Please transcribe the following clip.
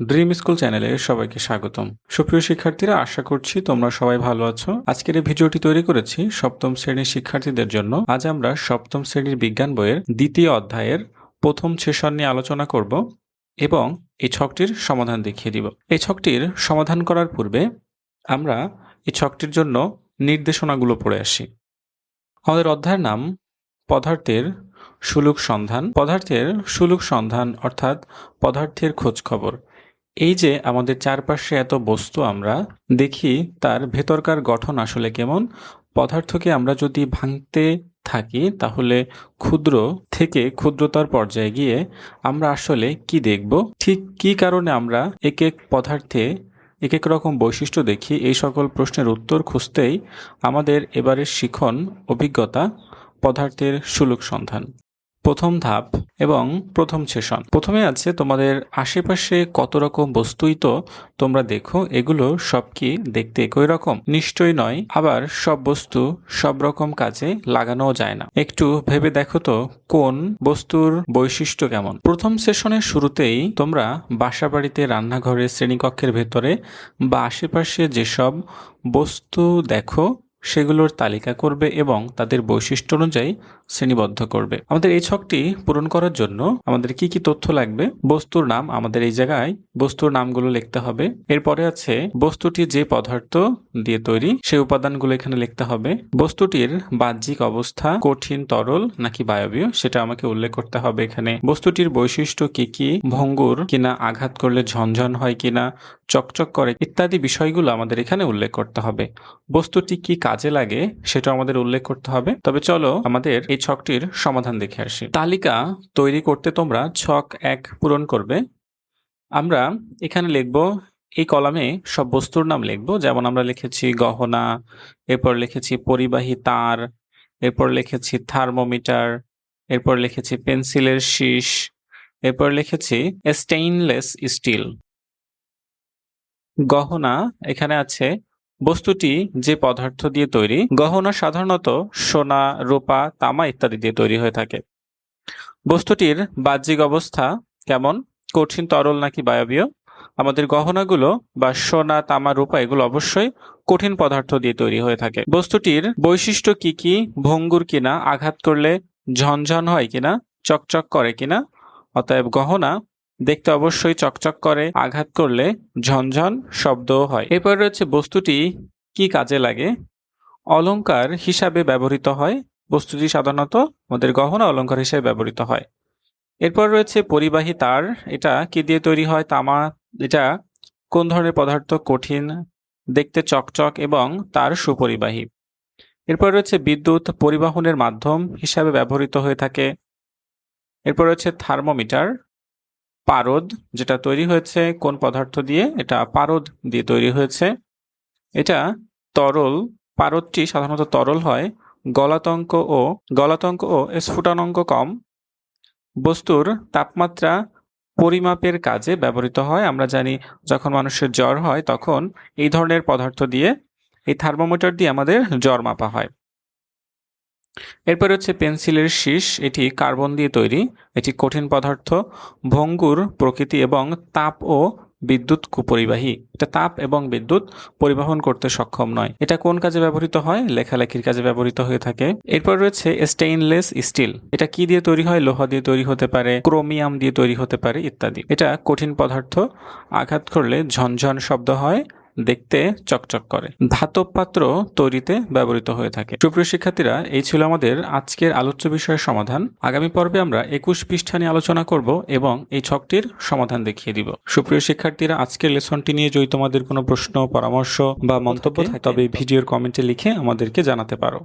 Dream school চ্যানেলে সবাইকে স্বাগতম। সুপ্রিয় শিক্ষার্থীরা, আশা করছি তোমরা সবাই ভালো আছো। আজকের এই ভিডিওটি তৈরি করেছি সপ্তম শ্রেণির শিক্ষার্থীদের জন্য। আজ আমরা সপ্তম শ্রেণির বিজ্ঞান বইয়ের দ্বিতীয় অধ্যায়ের প্রথম সেশন নিয়ে আলোচনা করব এবং এই ছকটির সমাধান দেখিয়ে দিব। এই ছকটির সমাধান করার পূর্বে আমরা এই ছকটির জন্য নির্দেশনাগুলো পড়ে আসি। আমাদের অধ্যায়ের নাম পদার্থের সুলুক সন্ধান। পদার্থের সুলুক সন্ধান অর্থাৎ পদার্থের খোঁজ খবর। এই যে আমাদের চারপাশে এত বস্তু আমরা, দেখি তার ভেতরকার গঠন আসলে কেমন। পদার্থকে আমরা যদি ভাঙতে থাকি, তাহলে ক্ষুদ্র থেকে ক্ষুদ্রতর পর্যায়ে গিয়ে আমরা আসলে কি দেখব? ঠিক কি কারণে আমরা এক এক পদার্থে এক এক রকম বৈশিষ্ট্য দেখি? এই সকল প্রশ্নের উত্তর খুঁজতেই আমাদের এবারের শিখন, অভিজ্ঞতা, পদার্থের সুলুক সন্ধান। প্রথম ধাপ এবং প্রথম সেশন। প্রথমে আছে তোমাদের আশেপাশে কত রকম বস্তুই তো তোমরা দেখো, এগুলো সব কি দেখতে একই রকম? নিশ্চয়ই নয়, আবার সব বস্তু সব রকম কাজে লাগানোও যায় না। একটু ভেবে দেখো তো, কোন বস্তুর বৈশিষ্ট্য কেমন? প্রথম সেশনের শুরুতেই তোমরা বাসা বাড়িতে রান্নাঘরে শ্রেণীকক্ষের ভেতরে বা আশেপাশে যেসব বস্তু দেখো সেগুলোর তালিকা করবে এবং তাদের বৈশিষ্ট্য অনুযায়ী শ্রেণীবদ্ধ করবে। আমাদের এই ছকটি পূরণ করার জন্য আমাদের কি কি তথ্য লাগবে? বস্তুর নাম আমাদের এই জায়গায় বস্তুর নামগুলো লিখতে হবে। এরপরে আছে বস্তুটি যে পদার্থ দিয়ে তৈরি, সেই উপাদানগুলো এখানে লিখতে হবে। বস্তুটির বাহ্যিক অবস্থা কঠিন, তরল নাকি বায়বীয়, সেটা আমাকে উল্লেখ করতে হবে এখানে। বস্তুটির বৈশিষ্ট্য কি কি? ভঙ্গুর কিনা আঘাত করলে ঝনঝন হয় কিনা? চকচক করে ইত্যাদি বিষয়গুলো আমাদের এখানে উল্লেখ করতে হবে। বস্তুটি কি কাজে লাগে সেটা আমাদের উল্লেখ করতে হবে। তবে চলো আমাদের এই ছকটির সমাধান দেখে আসি। তালিকা তৈরি করতে তোমরা ছক এক পূরণ করবে। আমরা এখানে লিখব, এই কলামে সব বস্তুর নাম লিখব। যেমন আমরা লিখেছি গহনা, এরপর লিখেছি পরিবাহী তার, এরপর লিখেছি থার্মোমিটার, এরপর লিখেছি পেন্সিলের শীষ, এরপর লিখেছি স্টেইনলেস স্টিল গহনা এখানে আছে। বস্তুটি যে পদার্থ দিয়ে তৈরি, গহনা সাধারণত সোনা, রূপা, তামা ইত্যাদি দিয়ে তৈরি হয়ে থাকে। বস্তুটির বাহ্যিক অবস্থা কেমন? কঠিন, তরল নাকি বায়বীয়? আমাদের গহনাগুলো বা সোনা, তামা, রূপা এগুলো অবশ্যই কঠিন পদার্থ দিয়ে তৈরি হয়ে থাকে। বস্তুটির বৈশিষ্ট্য কি কি? ভঙ্গুর কিনা? আঘাত করলে ঝনঝন হয় কিনা? চকচক করে কিনা? অতএব গহনা দেখতে অবশ্যই চকচক করে, আঘাত করলে ঝনঝন শব্দও হয়। এরপর রয়েছে বস্তুটি কি কাজে লাগে? অলঙ্কার হিসাবে ব্যবহৃত হয়। বস্তুটি সাধারণত আমাদের গহনা অলঙ্কার হিসেবে ব্যবহৃত হয়। এরপর রয়েছে পরিবাহী তার। এটা কি দিয়ে তৈরি হয়? তামা, এটা কোন ধরনের পদার্থ কঠিন, দেখতে চকচক এবং তার সুপরিবাহী? এরপর রয়েছে বিদ্যুৎ পরিবহনের মাধ্যম হিসাবে ব্যবহৃত হয়ে থাকে। এরপর রয়েছে থার্মোমিটার। পারদ, যেটা তৈরি হয়েছে কোন পদার্থ দিয়ে? এটা পারদ দিয়ে তৈরি হয়েছে। এটা তরল, পারদটি সাধারণত তরল হয়, গলাতঙ্ক ও গলাতঙ্ক ও স্ফুটনাঙ্ক কম। বস্তুর তাপমাত্রা পরিমাপের কাজে ব্যবহৃত হয়। আমরা জানি যখন মানুষের জ্বর হয়, তখন এই ধরনের পদার্থ দিয়ে, এই থার্মোমিটার দিয়ে আমাদের জ্বর মাপা হয়। এরপর হচ্ছে পেন্সিলের শীষ, এটি কার্বন দিয়ে তৈরি, এটি কঠিন পদার্থ, ভঙ্গুর প্রকৃতি এবং তাপ ও বিদ্যুৎ কুপরিবাহী। এটা তাপ এবং বিদ্যুৎ পরিবহন করতে সক্ষম নয়। এটা কোন কাজে ব্যবহৃত হয়? লেখালেখির কাজে ব্যবহৃত হয়ে থাকে। এরপর রয়েছে স্টেইনলেস স্টিল এটা কি দিয়ে তৈরি হয়? লোহা দিয়ে তৈরি হতে পারে ক্রোমিয়াম দিয়ে তৈরি হতে পারে ইত্যাদি। এটা কঠিন পদার্থ, আঘাত করলে ঝনঝন শব্দ হয় দেখতে চকচক করে। ধাতব পাত্র তৈরিতে ব্যবহৃত হয়ে থাকে। সুপ্রিয় শিক্ষার্থীরা এই ছিল আমাদের আজকের আলোচ্য বিষয়ের সমাধান। আগামী পর্বে আমরা একুশ পৃষ্ঠা নিয়ে আলোচনা করব এবং এই ছকটির সমাধান দেখিয়ে দিব। সুপ্রিয় শিক্ষার্থীরা আজকের লেসনটি নিয়ে যদি তোমাদের কোনো প্রশ্ন পরামর্শ বা মন্তব্য থাকে তবে ভিডিওর কমেন্টে লিখে আমাদেরকে জানাতে পারো।